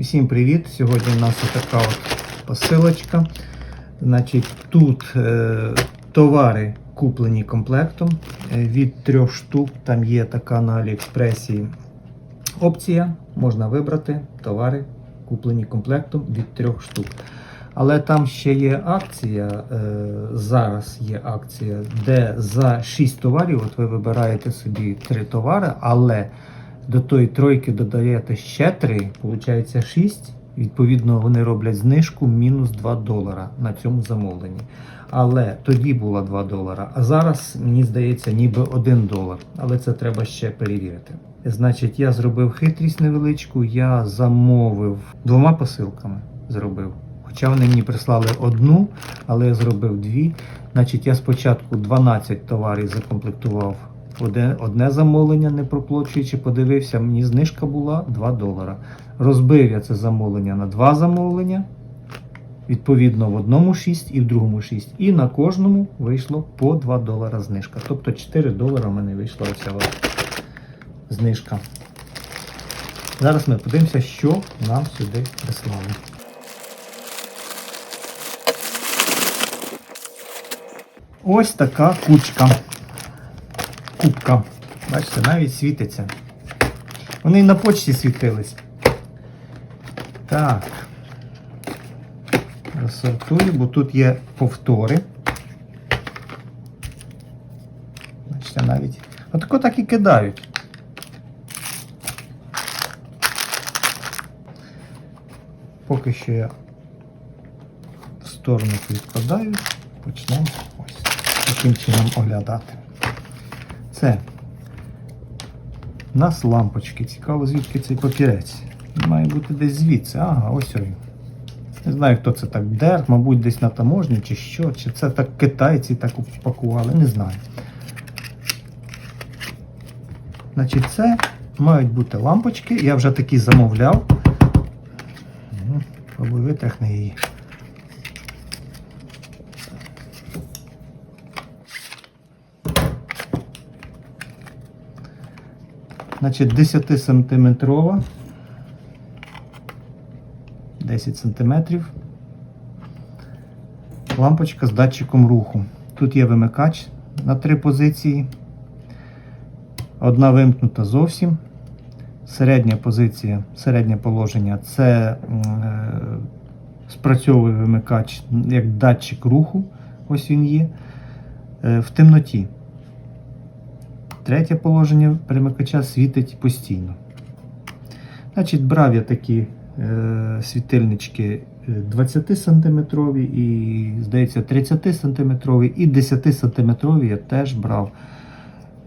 Всім привіт! Сьогодні у нас така от посилочка. Значить, тут е, товари куплені комплектом е, від трьох штук. Там є така на Аліекспресі опція. Можна вибрати товари, куплені комплектом від трьох штук. Але там ще є акція, е, зараз є акція, де за 6 товарів от ви вибираєте собі 3 товари, але до тої тройки додаєте ще 3, виходить 6. Відповідно, вони роблять знижку мінус 2 долара на цьому замовленні. Але тоді було 2 долара, а зараз, мені здається, ніби 1 долар. Але це треба ще перевірити. Значить, я зробив хитрість невеличку, я замовив двома посилками. Зробив. Хоча вони мені прислали одну, але я зробив дві. Значить, я спочатку 12 товарів закомплектував одне, одне замовлення, не проплачуючи, подивився, мені знижка була 2 долара. Розбив я це замовлення на два замовлення. Відповідно, в одному 6 і в другому 6. І на кожному вийшло по 2 долара знижка. Тобто 4 долара в мене вийшла оця знижка. Зараз ми подивимося, що нам сюди прислали. Ось така кучка. Кубка. Бачите, навіть світиться. Вони і на почті світились. Так. Розсортую, бо тут є повтори. Бачите, навіть. Отако так і кидають. Поки що я в сторону відкладаю, почнемо ось таким чином оглядати. Це у нас лампочки. Цікаво, звідки цей папірець. Має бути десь звідси. Ага, ось він. Не знаю, хто це так дер, мабуть, десь на таможні чи що, чи це так китайці так упакували, не знаю. Значить, це мають бути лампочки. Я вже такі замовляв. Ну, Пробуй її. Значить, 10 сантиметрова. 10 сантиметрів. Лампочка з датчиком руху. Тут є вимикач на три позиції. Одна вимкнута зовсім. Середня позиція, середнє положення це е, спрацьовує вимикач як датчик руху. Ось він є. Е, в темноті. Третє положення перемикача світить постійно. Значить, брав я такі е, світильнички 20 см і, здається, 30 см і 10 см я теж брав.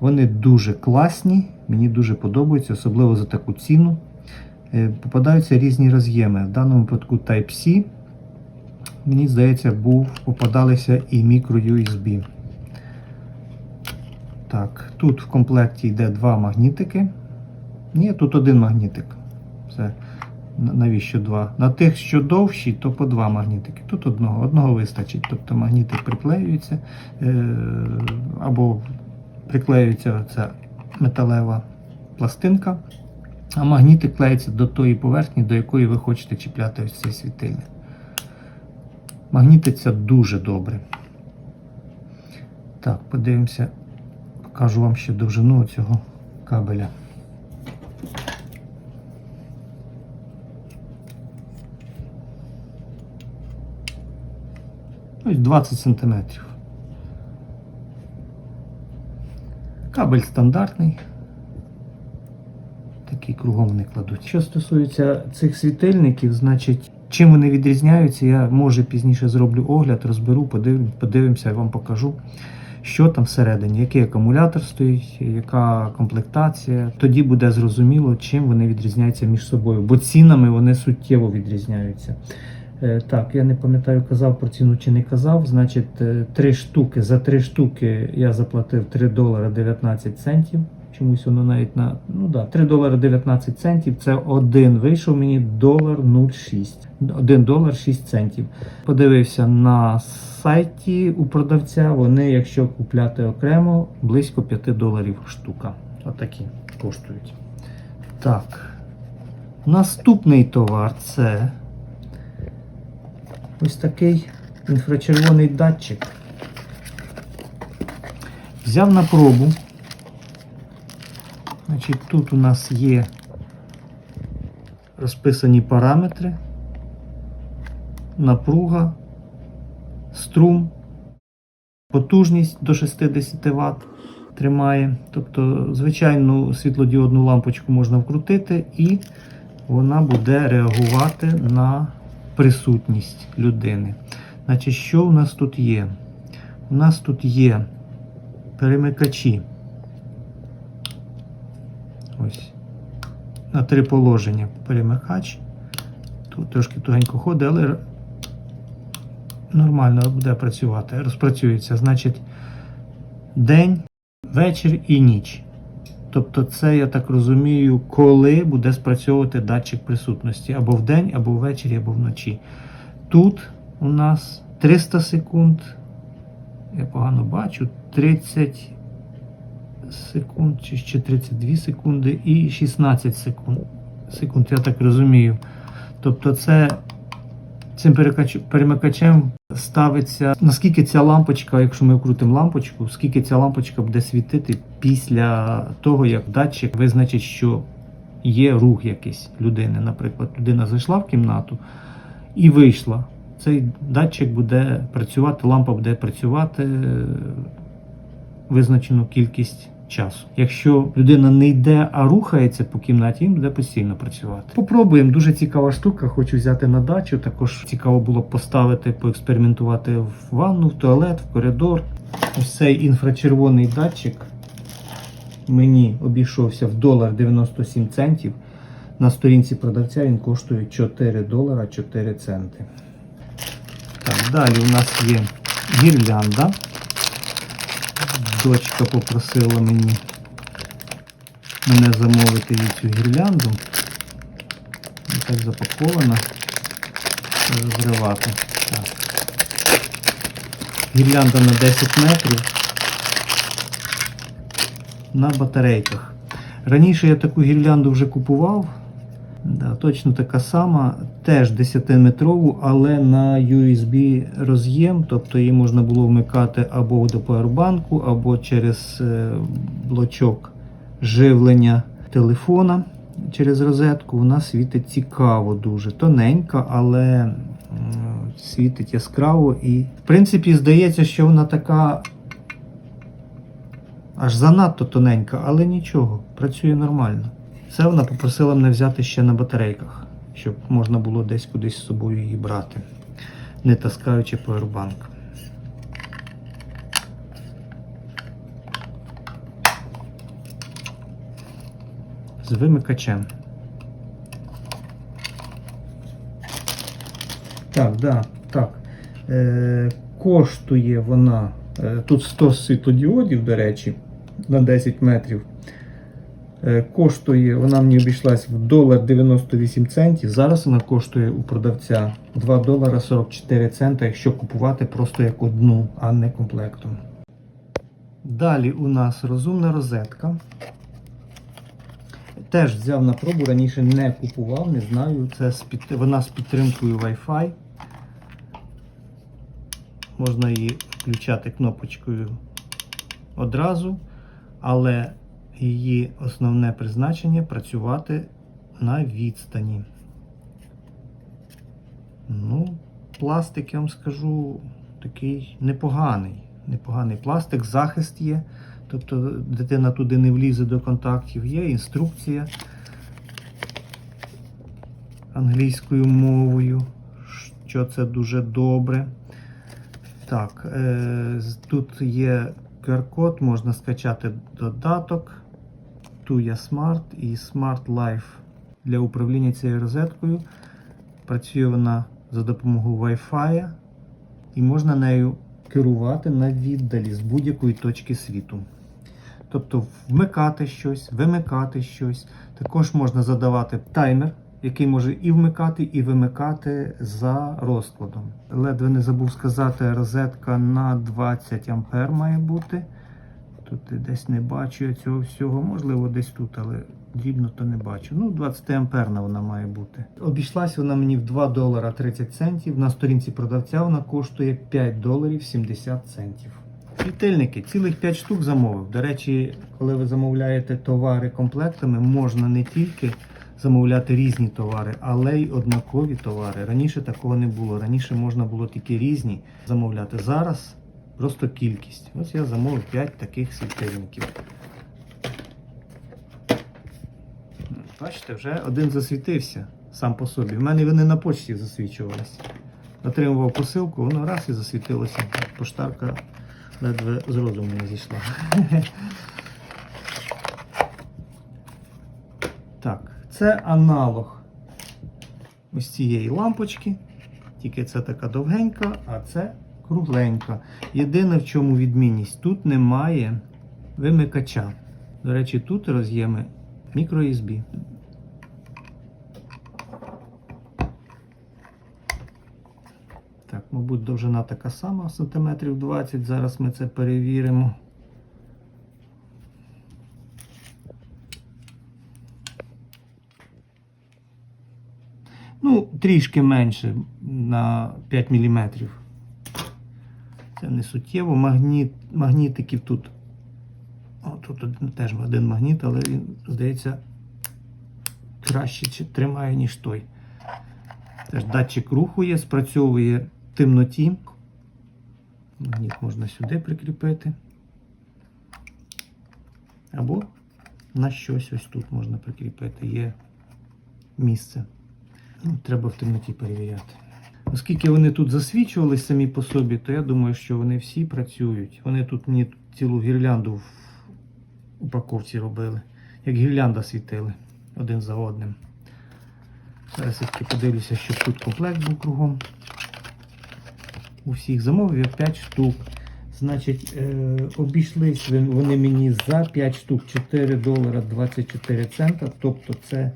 Вони дуже класні, мені дуже подобаються, особливо за таку ціну. Е, попадаються різні роз'єми. В даному випадку Type-C. Мені здається, був, попадалися і мікро-USB. Так, тут в комплекті йде два магнітики. Ні, тут один магнітик. Все. Навіщо два? На тих, що довші, то по два магнітики. Тут одного одного вистачить. Тобто магнітик приклеюється е, або приклеюється ця металева пластинка, а магнітик клеїться до тої поверхні, до якої ви хочете чіпляти ось цей світильник. Магнітиться дуже добре. Так, подивимося. Покажу вам ще довжину цього кабеля. Ось 20 см. Кабель стандартний. Такий кругом вони кладуть. Що стосується цих світильників, значить, чим вони відрізняються, я може пізніше зроблю огляд, розберу, подивимося, я вам покажу що там всередині, який акумулятор стоїть, яка комплектація. Тоді буде зрозуміло, чим вони відрізняються між собою, бо цінами вони суттєво відрізняються. Е, Так, я не пам'ятаю, казав про ціну чи не казав. Значить, е, три штуки. За три штуки я заплатив 3 долари 19 центів. Чомусь воно навіть на ну да, 3 долари 19 центів. Це один вийшов мені долар 0,6. 1 долар 6 центів. Подивився на сайті у продавця. Вони, якщо купляти окремо, близько 5 доларів штука. Отакі коштують. Так. Наступний товар це ось такий інфрачервоний датчик. Взяв на пробу. Значить, тут у нас є розписані параметри, напруга, струм, потужність до 60 Вт тримає. Тобто, звичайну світлодіодну лампочку можна вкрутити і вона буде реагувати на присутність людини. Значить, що у нас тут є? У нас тут є перемикачі. Ось. На три положення перемикач. Тут трошки тугенько ходить, але нормально буде працювати. Розпрацюється. Значить, день, вечір і ніч. Тобто, це, я так розумію, коли буде спрацьовувати датчик присутності або вдень, або ввечері, або вночі. Тут у нас 300 секунд. Я погано бачу, 30 секунд чи ще 32 секунди і 16 секунд. Секунд, я так розумію. Тобто, це цим перемикачем ставиться, наскільки ця лампочка, якщо ми вкрутимо лампочку, скільки ця лампочка буде світити після того, як датчик визначить, що є рух якийсь людини. Наприклад, людина зайшла в кімнату і вийшла. Цей датчик буде працювати, лампа буде працювати е, визначену кількість часу. Якщо людина не йде, а рухається по кімнаті, він буде постійно працювати. Попробуємо. Дуже цікава штука. Хочу взяти на дачу. Також цікаво було поставити, поекспериментувати в ванну, в туалет, в коридор. Ось цей інфрачервоний датчик мені обійшовся в долар 97 центів. На сторінці продавця він коштує 4 долара 4 центи. Так, далі у нас є гірлянда. Дочка попросила мені мене замовити їй цю гірлянду. Ось так запакована. Розривати. Так. Гірлянда на 10 метрів на батарейках. Раніше я таку гірлянду вже купував. Да, точно така сама, теж 10-метрову, але на USB роз'єм, тобто її можна було вмикати або до павербанку, або через е, блочок живлення телефона через розетку. Вона світить цікаво дуже. Тоненька, але світить яскраво. І, в принципі, здається, що вона така аж занадто тоненька, але нічого, працює нормально. Це вона попросила мене взяти ще на батарейках, щоб можна було десь кудись з собою її брати, не таскаючи повербанк. З вимикачем. Так, да, так. Е, коштує вона. Е, тут 100 світлодіодів, до речі, на 10 метрів. Е, Коштує, вона мені обійшлась в долар 98 центів. Зараз вона коштує у продавця 2 долара 44 цента, якщо купувати просто як одну, а не комплектом. Далі у нас розумна розетка. Теж взяв на пробу, раніше не купував, не знаю. Це з під... Вона з підтримкою Wi-Fi. Можна її включати кнопочкою одразу, але її основне призначення працювати на відстані. Ну, пластик, я вам скажу, такий непоганий. Непоганий пластик, захист є. Тобто дитина туди не влізе до контактів. Є інструкція англійською мовою, що це дуже добре. Так, е, тут є QR-код, можна скачати додаток. Tuya Smart і Smart Life для управління цією розеткою. Працює вона за допомогою Wi-Fi і можна нею керувати на віддалі з будь-якої точки світу. Тобто вмикати щось, вимикати щось. Також можна задавати таймер, який може і вмикати, і вимикати за розкладом. Ледве не забув сказати, розетка на 20 ампер має бути. Тут десь не бачу я цього всього. Можливо, десь тут, але дрібно то не бачу. Ну, 20 амперна вона має бути. Обійшлась вона мені в 2 долара 30 центів. На сторінці продавця вона коштує 5 доларів 70 центів. Світильники, цілих 5 штук замовив. До речі, коли ви замовляєте товари комплектами, можна не тільки замовляти різні товари, але й однакові товари. Раніше такого не було. Раніше можна було тільки різні замовляти. Зараз просто кількість. Ось я замовив 5 таких світильників. Бачите, вже один засвітився сам по собі. У мене вони на почті засвічувалися. Отримував посилку, воно раз і засвітилося. Поштарка ледве з розуму не зійшла. Так, це аналог ось цієї лампочки. Тільки це така довгенька, а це кругленька. Єдине в чому відмінність, тут немає вимикача. До речі, тут роз'єми microSB. Так, мабуть, довжина така сама, сантиметрів 20. Зараз ми це перевіримо. Ну, трішки менше на 5 мм. Це не суттєво. Магніт, магнітиків тут. О, тут один, теж один магніт, але він, здається, краще тримає, ніж той. Теж датчик руху є, спрацьовує в темноті. Магніт можна сюди прикріпити. Або на щось ось тут можна прикріпити. Є місце. Треба в темноті перевіряти. Оскільки вони тут засвічувались самі по собі, то я думаю, що вони всі працюють. Вони тут мені цілу гірлянду в упаковці робили. Як гірлянда світили один за одним. Зараз я подивлюся, щоб тут комплект був кругом. У всіх замовив я 5 штук. Значить, е, обійшлись вони мені за 5 штук 4 долара 24 цента. Тобто це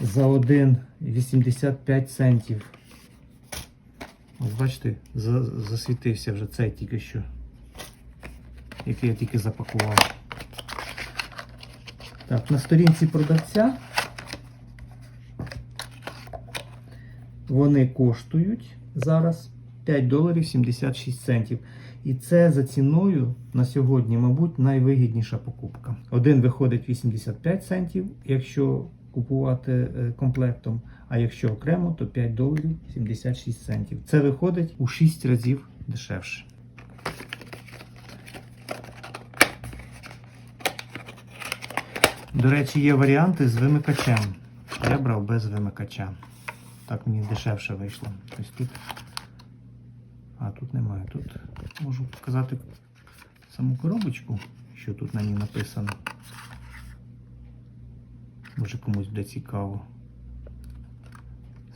за 1,85 центів. Ось бачите, засвітився вже цей тільки що, який я тільки запакував. Так, на сторінці продавця вони коштують зараз 5 доларів 76 центів. І це за ціною на сьогодні, мабуть, найвигідніша покупка. Один виходить 85 центів, якщо купувати е, комплектом, а якщо окремо, то 5 доларів 76 центів. Це виходить у 6 разів дешевше. До речі, є варіанти з вимикачем. Я брав без вимикача. Так мені дешевше вийшло. Ось тут. А тут немає. Тут можу показати саму коробочку, що тут на ній написано. Може комусь буде цікаво.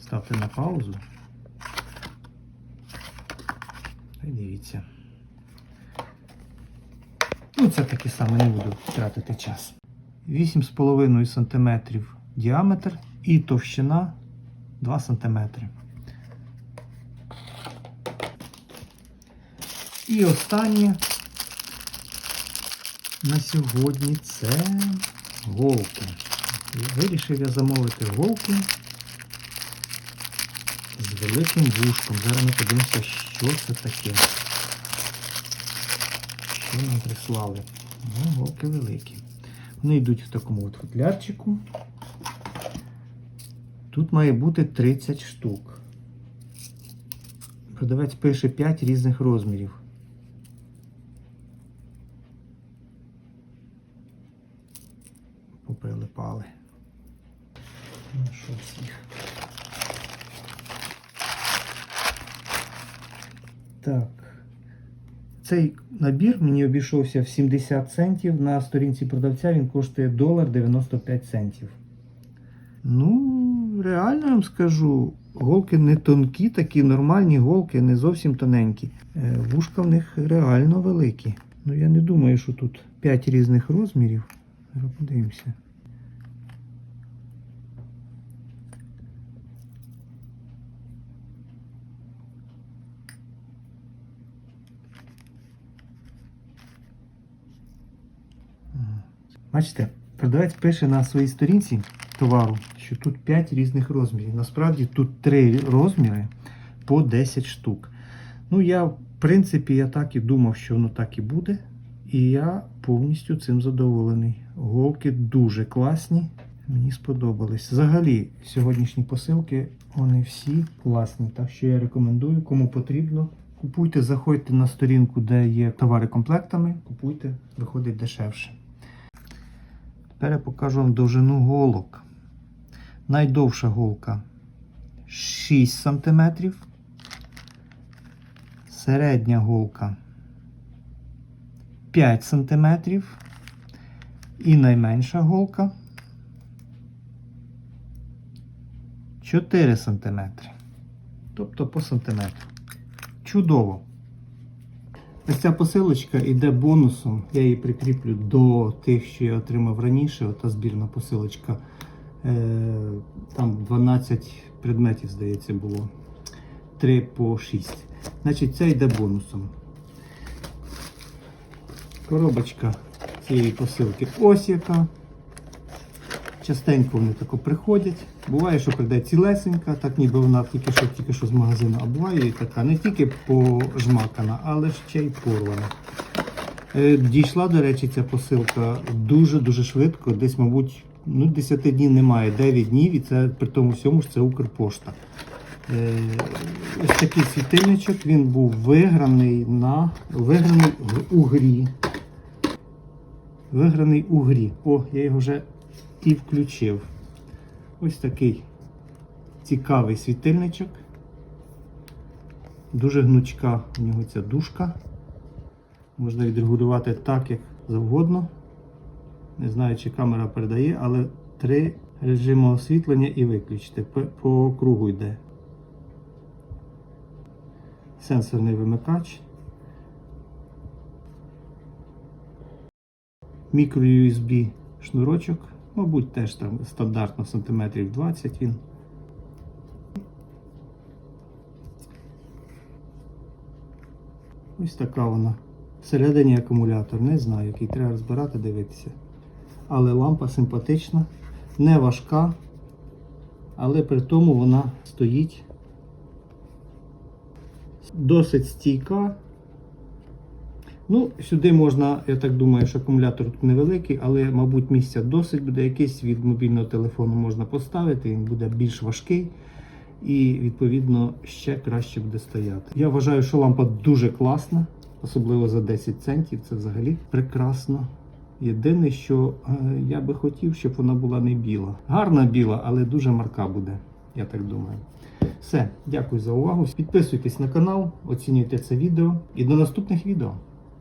Ставте на паузу. Та й дивіться. Ну, це таке саме, не буду тратити час. 8,5 см діаметр і товщина 2 см. І останнє на сьогодні це голки. Вирішив я замовити голки з великим вушком. Зараз ми подивимося, що це таке. Що нам прислали. Ну, голки великі. Вони йдуть в такому от футлярчику. Тут має бути 30 штук. Продавець пише 5 різних розмірів. Поприлипали. Що всіх. Так. Цей набір мені обійшовся в 70 центів. На сторінці продавця він коштує долар 95 центів. Ну, реально вам скажу, голки не тонкі, такі нормальні голки, не зовсім тоненькі. Е, Вушка в них реально великі. Ну я не думаю, що тут 5 різних розмірів. Подивимося. Бачите, продавець пише на своїй сторінці товару, що тут 5 різних розмірів. Насправді тут 3 розміри по 10 штук. Ну, я, в принципі, я так і думав, що воно так і буде. І я повністю цим задоволений. Голки дуже класні. Мені сподобались. Взагалі, сьогоднішні посилки, вони всі класні. Так що я рекомендую, кому потрібно. Купуйте, заходьте на сторінку, де є товари комплектами. Купуйте, виходить дешевше. Тепер я покажу вам довжину голок. Найдовша голка 6 см. Середня голка 5 см. І найменша голка 4 см. Тобто по сантиметру. Чудово. Ось ця посилочка йде бонусом. Я її прикріплю до тих, що я отримав раніше. Ота збірна посилочка. Е, Там 12 предметів, здається, було. 3 по 6. Значить, це йде бонусом. Коробочка цієї посилки ось яка. Частенько вони тако приходять. Буває, що прийде цілесенька, так ніби вона тільки що, тільки що з магазину, а буває і така не тільки пожмакана, але ще й порвана. Е, Дійшла, до речі, ця посилка дуже-дуже швидко. Десь, мабуть, ну, 10 днів немає, 9 днів, і це при тому всьому ж це Укрпошта. Е, Ось такий світильничок, він був виграний на виграний в- у грі. Виграний у грі. О, я його вже і включив. Ось такий цікавий світильничок. Дуже гнучка у нього ця дужка. Можна відрегулювати так, як завгодно. Не знаю, чи камера передає, але три режими освітлення і виключити. По, кругу йде. Сенсорний вимикач. Мікро USB шнурочок. Мабуть, теж там стандартно сантиметрів 20 він. Ось така вона. Всередині акумулятор. Не знаю, який треба розбирати, дивитися. Але лампа симпатична, не важка, але при тому вона стоїть досить стійка. Ну, сюди можна, я так думаю, що акумулятор тут невеликий, але, мабуть, місця досить буде. Якийсь від мобільного телефону можна поставити, він буде більш важкий і, відповідно, ще краще буде стояти. Я вважаю, що лампа дуже класна, особливо за 10 центів. Це взагалі прекрасно. Єдине, що е, я би хотів, щоб вона була не біла. Гарна біла, але дуже марка буде, я так думаю. Все, дякую за увагу. Підписуйтесь на канал, оцінюйте це відео і до наступних відео.